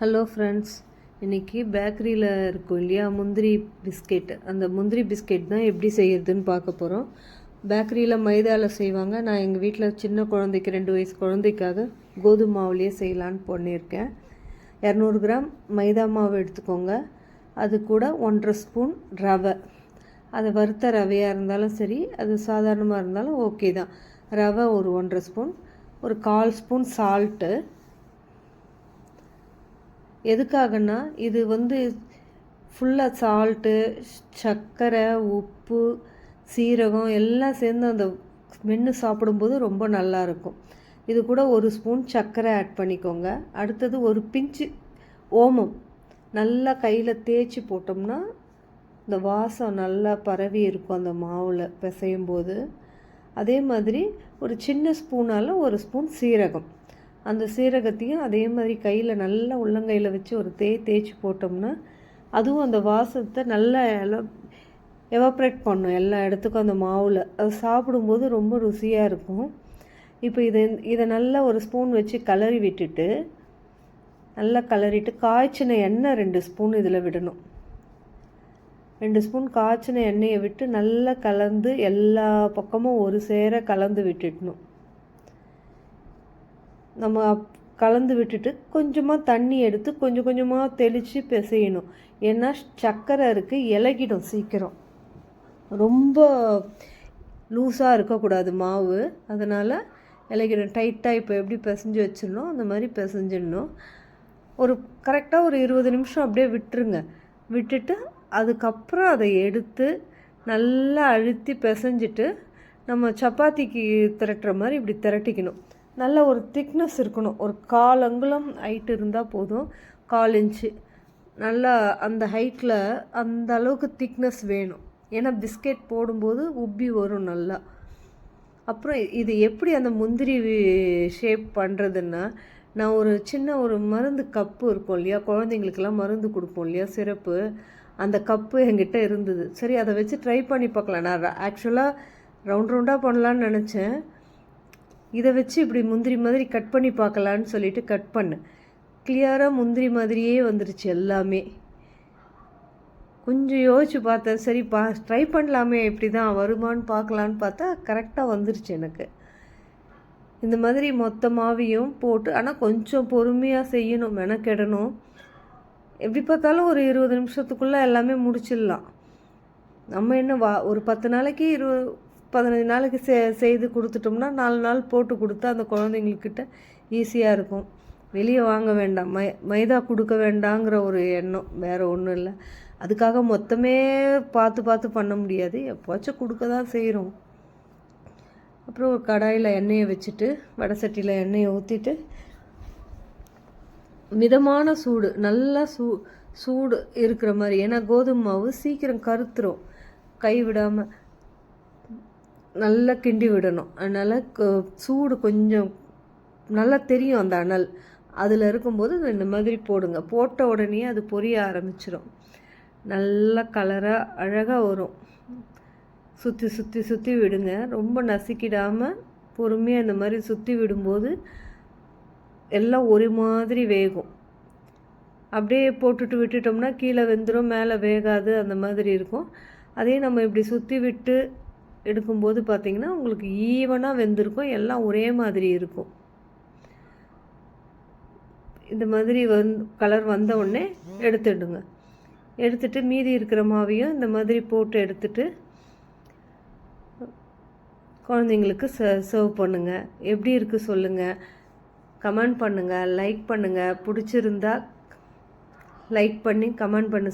Hello friends இன்றைக்கி பேக்கரியில் இருக்கும் இல்லையா? முந்திரி பிஸ்கெட் அந்த முந்திரி பிஸ்கெட் தான் எப்படி செய்கிறதுன்னு பார்க்க போகிறோம் பேக்கரியில் மைதாவில் செய்வாங்க. நான் எங்கள் வீட்டில் சின்ன குழந்தைக்கு ரெண்டு வயசு குழந்தைக்காக கோதுமை மாவுலேயே செய்யலான்னு பண்ணியிருக்கேன். இரநூறு கிராம் மைதா மாவு எடுத்துக்கோங்க. அது கூட ஒன்றரை ஸ்பூன் ரவை. அது வறுத்த ரவையாக இருந்தாலும் சரி அது சாதாரணமாக இருந்தாலும் ஓகே தான். ரவை ஒரு ஒன்றரை ஸ்பூன் ஒரு கால் ஸ்பூன் சால்ட்டு எதுக்காகன்னா இது வந்து ஃபுல்லாக சால்ட்டு சர்க்கரை உப்பு சீரகம் எல்லாம் சேர்ந்து அந்த மென்று சாப்பிடும்போது ரொம்ப நல்லா இருக்கும். இது கூட ஒரு ஸ்பூன் சர்க்கரை ஆட் பண்ணிக்கோங்க. அடுத்தது ஒரு பிஞ்சு ஓமம். நல்லா கையில் தேய்ச்சி போட்டோம்னா இந்த வாசம் நல்லா பரவி இருக்கும் அந்த மாவில் பிசையும் போது அதே மாதிரி ஒரு சின்ன ஸ்பூனால் ஒரு ஸ்பூன் சீரகம். அந்த சீரகத்தையும் அதே மாதிரி கையில் நல்லா உள்ளங்கையில் வச்சு ஒரு தேய் தேய்ச்சி போட்டோம்னா அதுவும் அந்த வாசத்தை நல்லா எல்லாம் எவாப்ரேட் பண்ணும் எல்லா இடத்துக்கும் அந்த மாவில். அது சாப்பிடும்போது ரொம்ப ருசியாக இருக்கும். இப்போ இதை இதை நல்லா ஒரு ஸ்பூன் வச்சு கலரி விட்டுட்டு நல்லா கலரிட்டு காய்ச்சின எண்ணெய் ரெண்டு ஸ்பூன் இதில் விடணும். ரெண்டு ஸ்பூன் காய்ச்சின எண்ணெயை விட்டு நல்லா கலந்து எல்லா பக்கமும் ஒரு சேர கலந்து விட்டுடணும். நம்ம கலந்து விட்டுட்டு கொஞ்சமாக தண்ணி எடுத்து கொஞ்சம் கொஞ்சமாக தெளித்து பிசையணும். ஏன்னா சர்க்கரை இருக்குது இலகிடும் சீக்கிரம். ரொம்ப லூஸாக இருக்கக்கூடாது மாவு. அதனால் இலகிடும். டைட்டாக இப்போ எப்படி பிசைஞ்சு வச்சிடணும்? அந்த மாதிரி பிசைஞ்சிடணும். ஒரு கரெக்டாக ஒரு இருபது நிமிஷம் அப்படியே விட்டுருங்க. விட்டுட்டு அதுக்கப்புறம் அதை எடுத்து நல்லா அழுத்தி பிசைஞ்சிட்டு நம்ம சப்பாத்திக்கு திரட்டுற மாதிரி இப்படி திரட்டிக்கணும். நல்ல ஒரு திக்னஸ் இருக்கணும். ஒரு கால் அங்குலம் ஹைட் இருந்தால் போதும். கால் இன்ச்சு நல்லா அந்த ஹைட்டில் அந்த அளவுக்கு திக்னஸ் வேணும். ஏன்னா பிஸ்கெட் போடும்போது உப்பி வரும் நல்லா. அப்புறம் இது எப்படி அந்த முந்திரி ஷேப் பண்ணுறதுன்னா நான் ஒரு சின்ன ஒரு மருந்து கப்பு இருக்கும் இல்லையா? குழந்தைங்களுக்கெல்லாம் மருந்து கொடுப்போம் இல்லையா? சிறப்பு அந்த கப்பு என்கிட்ட இருந்தது. சரி அதை வச்சு ட்ரை பண்ணி பார்க்கலாம். நான் ஆக்சுவலாக ரவுண்ட் ரவுண்டாக பண்ணலான்னு நினச்சேன். இதை வச்சு இப்படி முந்திரி மாதிரி கட் பண்ணி பார்க்கலான்னு சொல்லிட்டு கட் பண்ணேன். கிளியராக முந்திரி மாதிரியே வந்துருச்சு எல்லாமே. கொஞ்சம் யோசிச்சு பார்த்தேன். சரி பா ட்ரை பண்ணலாமே இப்படி தான் வருமானு பார்க்கலான்னு பார்த்தா கரெக்டாக வந்துருச்சு எனக்கு. இந்த மாதிரி மொத்த மாவியும் போட்டு ஆனால் கொஞ்சம் பொறுமையாக செய்யணும் மெனக்கெடணும். எப்படி பார்த்தாலும் ஒரு இருபது நிமிஷத்துக்குள்ளே எல்லாமே முடிச்சிடலாம். நம்ம என்ன வா ஒரு பத்து நாளைக்கு இரு பதினஞ்சு நாளைக்கு செ செய்து கொடுத்துட்டோம்னா நாலு நாள் போட்டு கொடுத்தா அந்த குழந்தைங்கக்கிட்ட ஈஸியாக இருக்கும். வெளியே வாங்க வேண்டாம். மை மைதா கொடுக்க வேண்டாங்கிற ஒரு எண்ணம் வேறு ஒன்றும் இல்லை. அதுக்காக மொத்தமே பார்த்து பார்த்து பண்ண முடியாது. எப்போச்சும் கொடுக்க தான் செய்கிறோம் அப்புறம் ஒரு கடாயில் எண்ணெயை வச்சுட்டு வடை சட்டியில் எண்ணெயை ஊற்றிட்டு மிதமான சூடு நல்லா சூ சூடு இருக்கிற மாதிரி. ஏன்னா கோதுமை மாவு சீக்கிரம் கருத்துரும். கை விடாமல் நல்லா கிண்டி விடணும். அதனால் சூடு கொஞ்சம் நல்லா தெரியும் அந்த அனல். அதில் இருக்கும்போது இந்த மாதிரி போடுங்க. போட்ட உடனே அது பொரிய ஆரம்பிச்சிடும் நல்லா கலராக அழகாக வரும். சுற்றி சுற்றி சுற்றி விடுங்க. ரொம்ப நசுக்கிடாமல் பொறுமையாக இந்த மாதிரி சுற்றி விடும்போது எல்லாம் ஒரு மாதிரி வேகும். அப்படியே போட்டுட்டு விட்டுட்டோம்னா கீழே வெந்துடும் மேலே வேகாது அந்த மாதிரி இருக்கும். அதே நம்ம இப்படி சுற்றி விட்டு எடுக்கும்போது பார்த்திங்கன்னா உங்களுக்கு ஈவனாக வெந்திருக்கும். எல்லாம் ஒரே மாதிரி இருக்கும். இந்த மாதிரி வந் கலர் வந்த உடனே எடுத்துடுங்க. எடுத்துட்டு மீதி இருக்கிற மாவையும் இந்த மாதிரி போட்டு எடுத்துட்டு குழந்தைங்களுக்கு ச சர்வ் பண்ணுங்கள் எப்படி இருக்குது சொல்லுங்கள் கமெண்ட் பண்ணுங்கள் லைக் பண்ணுங்கள் பிடிச்சிருந்தா லைக் பண்ணி கமெண்ட் பண்ணு.